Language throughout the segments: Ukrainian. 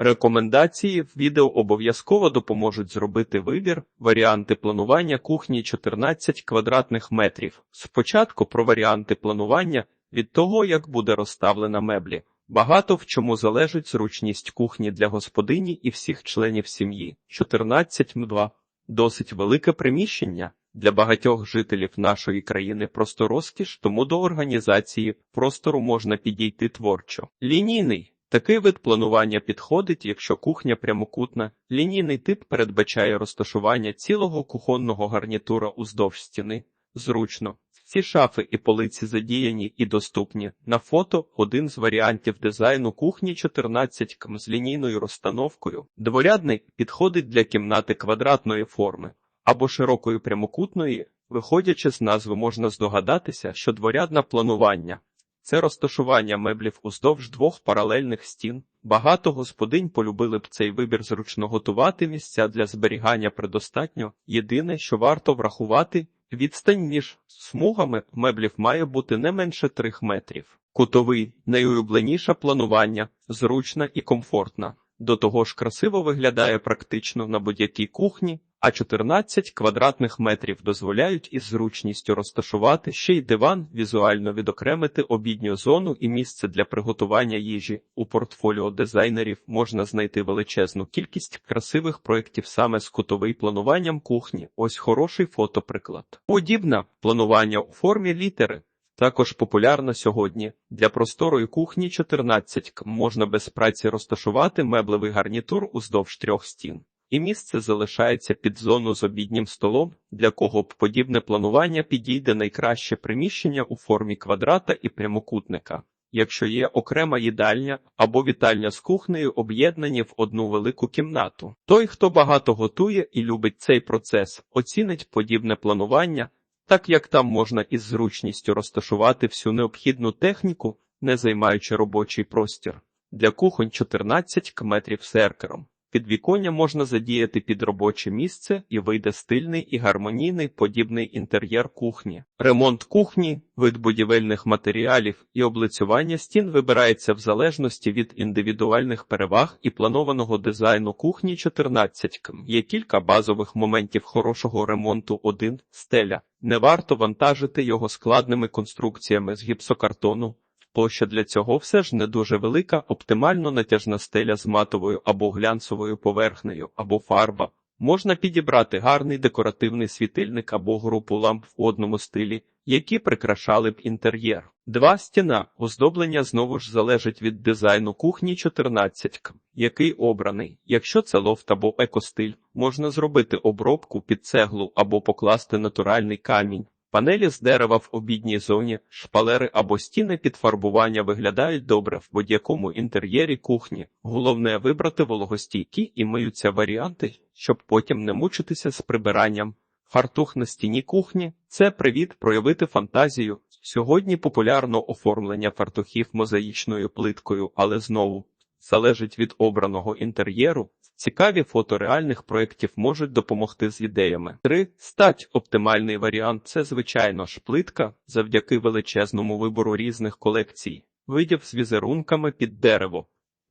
Рекомендації в відео обов'язково допоможуть зробити вибір. Варіанти планування кухні 14 квадратних метрів. Спочатку про варіанти планування від того, як буде розставлена меблі. Багато в чому залежить зручність кухні для господині і всіх членів сім'ї. 14 м2. Досить велике приміщення. Для багатьох жителів нашої країни просто розкіш, тому до організації простору можна підійти творчо. Лінійний такий вид планування підходить, якщо кухня прямокутна. Лінійний тип передбачає розташування цілого кухонного гарнітура уздовж стіни. Зручно. Ці шафи і полиці задіяні і доступні. На фото один з варіантів дизайну кухні 14 км з лінійною розстановкою. Дворядний підходить для кімнати квадратної форми або широкої прямокутної. Виходячи з назви, можна здогадатися, що дворядне планування це розташування меблів уздовж двох паралельних стін. Багато господинь полюбили б цей вибір зручно готувати місця для зберігання предостатньо. Єдине, що варто врахувати, відстань між смугами меблів має бути не менше 3 метрів. Кутовий найулюбленіше планування, зручна і комфортна. До того ж красиво виглядає практично на будь-якій кухні, а 14 квадратних метрів дозволяють із зручністю розташувати ще й диван, візуально відокремити обідню зону і місце для приготування їжі. У портфоліо дизайнерів можна знайти величезну кількість красивих проєктів саме з кутовий плануванням кухні. Ось хороший фотоприклад. Подібне планування у формі літери. Також популярна сьогодні для просторої кухні 14 можна без праці розташувати меблевий гарнітур уздовж трьох стін. І місце залишається під зону з обіднім столом, для кого б подібне планування підійде найкраще приміщення у формі квадрата і прямокутника. Якщо є окрема їдальня або вітальня з кухнею, об'єднані в одну велику кімнату. Той, хто багато готує і любить цей процес, оцінить подібне планування, так як там можна із зручністю розташувати всю необхідну техніку, не займаючи робочий простір. Для кухонь 14 км серкером. Підвіконня можна задіяти під робоче місце і вийде стильний і гармонійний подібний інтер'єр кухні. Ремонт кухні, вид будівельних матеріалів і облицювання стін вибирається в залежності від індивідуальних переваг і планованого дизайну кухні 14 км. Є кілька базових моментів хорошого ремонту. 1. стеля. Не варто вантажити його складними конструкціями з гіпсокартону. Площа для цього все ж не дуже велика, оптимально натяжна стеля з матовою або глянцевою поверхнею, або фарба. Можна підібрати гарний декоративний світильник або групу ламп в одному стилі, які прикрашали б інтер'єр. Два стіна оздоблення знову ж залежить від дизайну кухні 14 к який обраний. Якщо це лофт або екостиль, можна зробити обробку під цеглу або покласти натуральний камінь. Панелі з дерева в обідній зоні, шпалери або стіни під фарбування виглядають добре в будь-якому інтер'єрі кухні. Головне вибрати вологостійкі і миються варіанти, щоб потім не мучитися з прибиранням. Фартух на стіні кухні це привід проявити фантазію. Сьогодні популярно оформлення фартухів мозаїчною плиткою, але знову залежить від обраного інтер'єру. Цікаві фото реальних проєктів можуть допомогти з ідеями. 3. стать оптимальний варіант це, звичайно ж, плитка завдяки величезному вибору різних колекцій, видів з візерунками під дерево,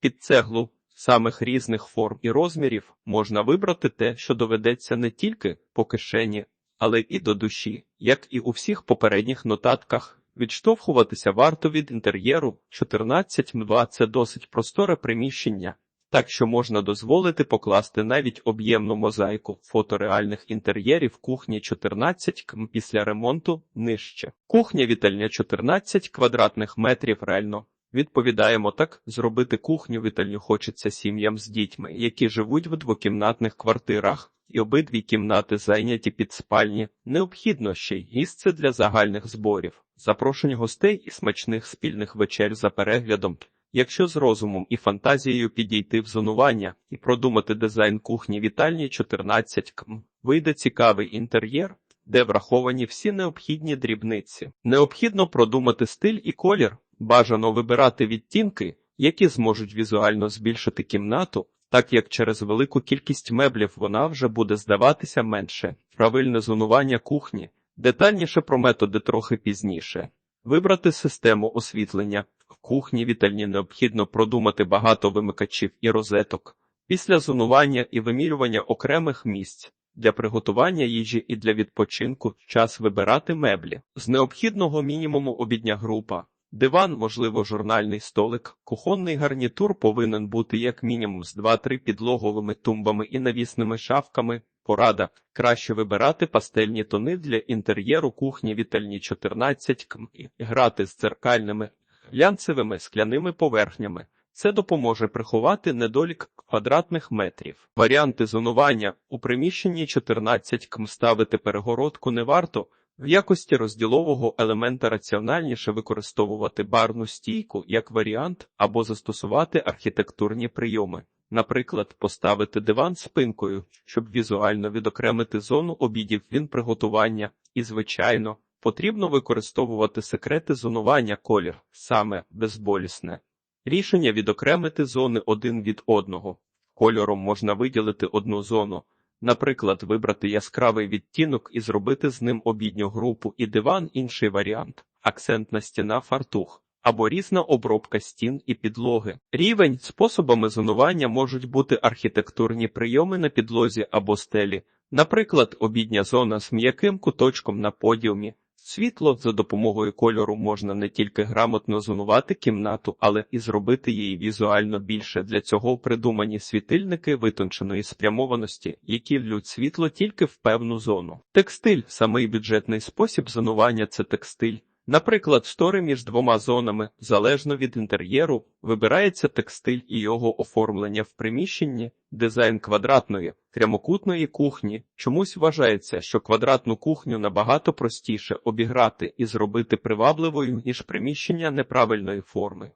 під цеглу. Самих різних форм і розмірів можна вибрати те, що доведеться не тільки по кишені, але і до душі, як і у всіх попередніх нотатках. Відштовхуватися варто від інтер'єру 14 м2 – це досить просторе приміщення, так що можна дозволити покласти навіть об'ємну мозаїку фотореальних інтер'єрів кухні 14 км після ремонту нижче. Кухня вітальня 14 квадратних метрів реально. Відповідаємо так, зробити кухню вітальню хочеться сім'ям з дітьми, які живуть в двокімнатних квартирах, і обидві кімнати зайняті під спальні. Необхідно ще й місце для загальних зборів, запрошення гостей і смачних спільних вечер за переглядом. Якщо з розумом і фантазією підійти в зонування і продумати дизайн кухні вітальні 14 км, вийде цікавий інтер'єр, де враховані всі необхідні дрібниці. Необхідно продумати стиль і колір, бажано вибирати відтінки, які зможуть візуально збільшити кімнату, так як через велику кількість меблів вона вже буде здаватися менше. Правильне зонування кухні, детальніше про методи трохи пізніше. Вибрати систему освітлення. В кухні вітальні необхідно продумати багато вимикачів і розеток. Після зонування і вимірювання окремих місць для приготування їжі і для відпочинку час вибирати меблі. З необхідного мінімуму обідня група. Диван, можливо, журнальний столик, кухонний гарнітур повинен бути як мінімум з 2-3 підлоговими тумбами і навісними шафками. Порада. Краще вибирати пастельні тони для інтер'єру кухні вітальні 14 км і грати з дзеркальними глянцевими скляними поверхнями. Це допоможе приховати недолік квадратних метрів. Варіанти зонування у приміщенні 14 км ставити перегородку не варто. В якості розділового елемента раціональніше використовувати барну стійку як варіант або застосувати архітектурні прийоми. Наприклад, поставити диван спинкою, щоб візуально відокремити зону обідів він приготування, і, звичайно, потрібно використовувати секрети зонування колір, саме безболісне. Рішення відокремити зони один від одного. Кольором можна виділити одну зону, наприклад, вибрати яскравий відтінок і зробити з ним обідню групу і диван інший варіант, акцентна стіна фартух або різна обробка стін і підлоги. Рівень способами зонування можуть бути архітектурні прийоми на підлозі або стелі, наприклад, обідня зона з м'яким куточком на подіумі. Світло за допомогою кольору можна не тільки грамотно зонувати кімнату, але і зробити її візуально більше. Для цього придумані світильники витонченої спрямованості, які влють світло тільки в певну зону. Текстиль самий бюджетний спосіб зонування це текстиль. Наприклад, штори між двома зонами, залежно від інтер'єру, вибирається текстиль і його оформлення в приміщенні, дизайн квадратної, прямокутної кухні. Чомусь вважається, що квадратну кухню набагато простіше обіграти і зробити привабливою, ніж приміщення неправильної форми.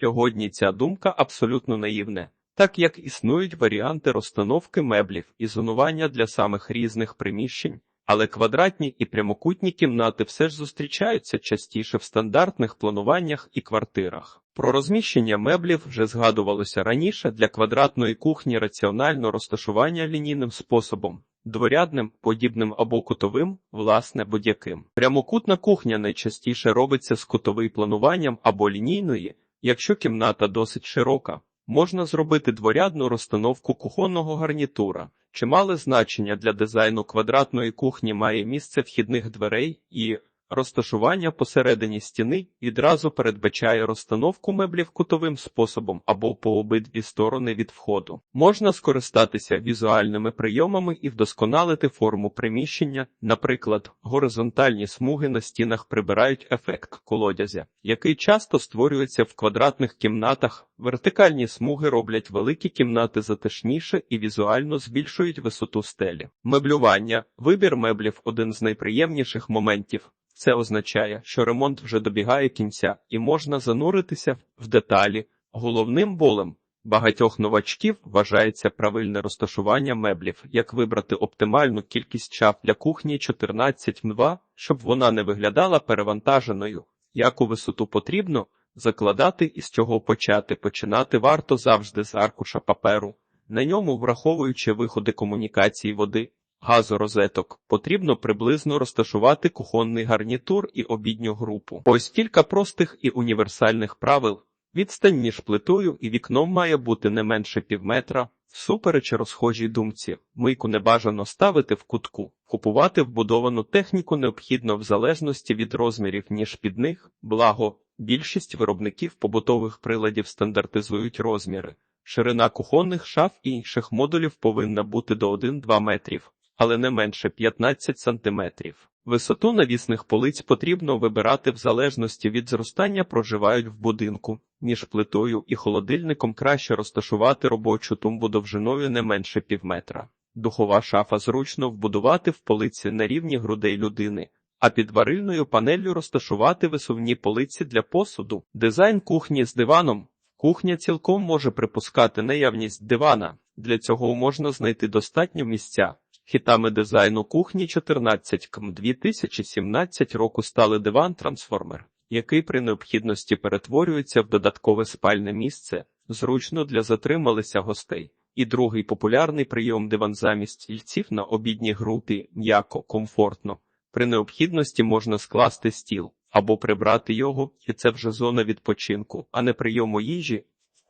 Сьогодні ця думка абсолютно наївне. Так як існують варіанти розстановки меблів і зонування для самих різних приміщень, але квадратні і прямокутні кімнати все ж зустрічаються частіше в стандартних плануваннях і квартирах. Про розміщення меблів вже згадувалося раніше для квадратної кухні раціонально розташування лінійним способом. Дворядним, подібним або кутовим, власне, будь-яким. Прямокутна кухня найчастіше робиться з кутовий плануванням або лінійної, якщо кімната досить широка. Можна зробити дворядну розстановку кухонного гарнітура. Чимале значення для дизайну квадратної кухні має місце вхідних дверей і розташування посередині стіни відразу передбачає розстановку меблів кутовим способом або по обидві сторони від входу. Можна скористатися візуальними прийомами і вдосконалити форму приміщення, наприклад, горизонтальні смуги на стінах прибирають ефект колодязя, який часто створюється в квадратних кімнатах. Вертикальні смуги роблять великі кімнати затишніше і візуально збільшують висоту стелі. Меблювання, вибір меблів один з найприємніших моментів. Це означає, що ремонт вже добігає кінця і можна зануритися в деталі. Головним болем багатьох новачків вважається правильне розташування меблів, як вибрати оптимальну кількість шаф для кухні 14 м2, щоб вона не виглядала перевантаженою. Яку висоту потрібно закладати і з чого почати. Починати варто завжди з аркуша паперу. На ньому, враховуючи виходи комунікації води, газорозеток, потрібно приблизно розташувати кухонний гарнітур і обідню групу. Ось кілька простих і універсальних правил. Відстань між плитою і вікном має бути не менше півметра. Всупереч розхожій думці, мийку не бажано ставити в кутку, купувати вбудовану техніку необхідно в залежності від розмірів ніж під них, благо, більшість виробників побутових приладів стандартизують розміри. Ширина кухонних шаф і інших модулів повинна бути до 1-2 метрів але не менше 15 сантиметрів. Висоту навісних полиць потрібно вибирати в залежності від зростання проживають в будинку. Між плитою і холодильником краще розташувати робочу тумбу довжиною не менше півметра. Духова шафа зручно вбудувати в полиці на рівні грудей людини, а під варильною панеллю розташувати висувні полиці для посуду. Дизайн кухні з диваном. Кухня цілком може припускати наявність дивана. Для цього можна знайти достатньо місця. Хітами дизайну кухні 14 км 2017 року стали диван-трансформер, який при необхідності перетворюється в додаткове спальне місце, зручно для затрималися гостей. І другий популярний прийом диван замість стільців на обідній групі м'яко, комфортно. При необхідності можна скласти стіл або прибрати його, і це вже зона відпочинку, а не прийому їжі.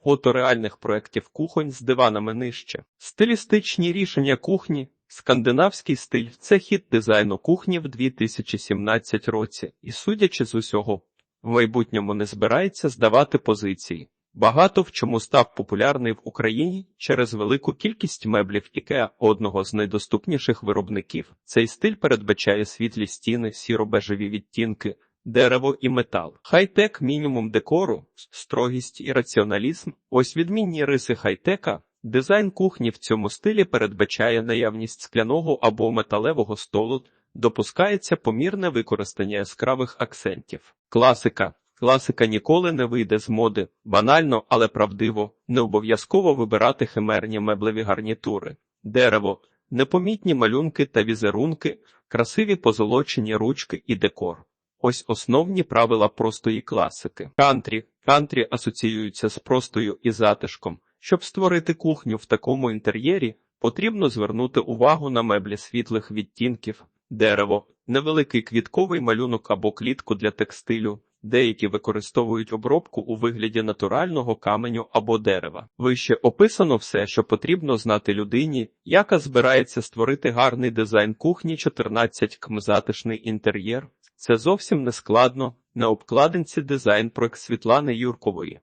Фото реальних проєктів кухонь з диванами нижче. Стилістичні рішення кухні. Скандинавський стиль це хід дизайну кухні в 2017 році, і, судячи з усього, в майбутньому не збирається здавати позиції. Багато в чому став популярний в Україні через велику кількість меблів IKEA, одного з найдоступніших виробників. Цей стиль передбачає світлі стіни, сіро-бежеві відтінки, дерево і метал. Хай-тек мінімум декору, строгість і раціоналізм. Ось відмінні риси хай-тека. Дизайн кухні в цьому стилі передбачає наявність скляного або металевого столу, допускається помірне використання яскравих акцентів. Класика. Класика ніколи не вийде з моди, банально, але правдиво, не обов'язково вибирати химерні меблеві гарнітури, дерево, непомітні малюнки та візерунки, красиві позолочені ручки і декор. Ось основні правила простої класики. Кантрі. Кантрі асоціюються з простою і затишком. Щоб створити кухню в такому інтер'єрі, потрібно звернути увагу на меблі світлих відтінків, дерево, невеликий квітковий малюнок або клітку для текстилю. Деякі використовують обробку у вигляді натурального каменю або дерева. Вище описано все, що потрібно знати людині, яка збирається створити гарний дизайн кухні 14 км затишний інтер'єр. Це зовсім не складно. На обкладинці дизайн проект Світлани Юркової.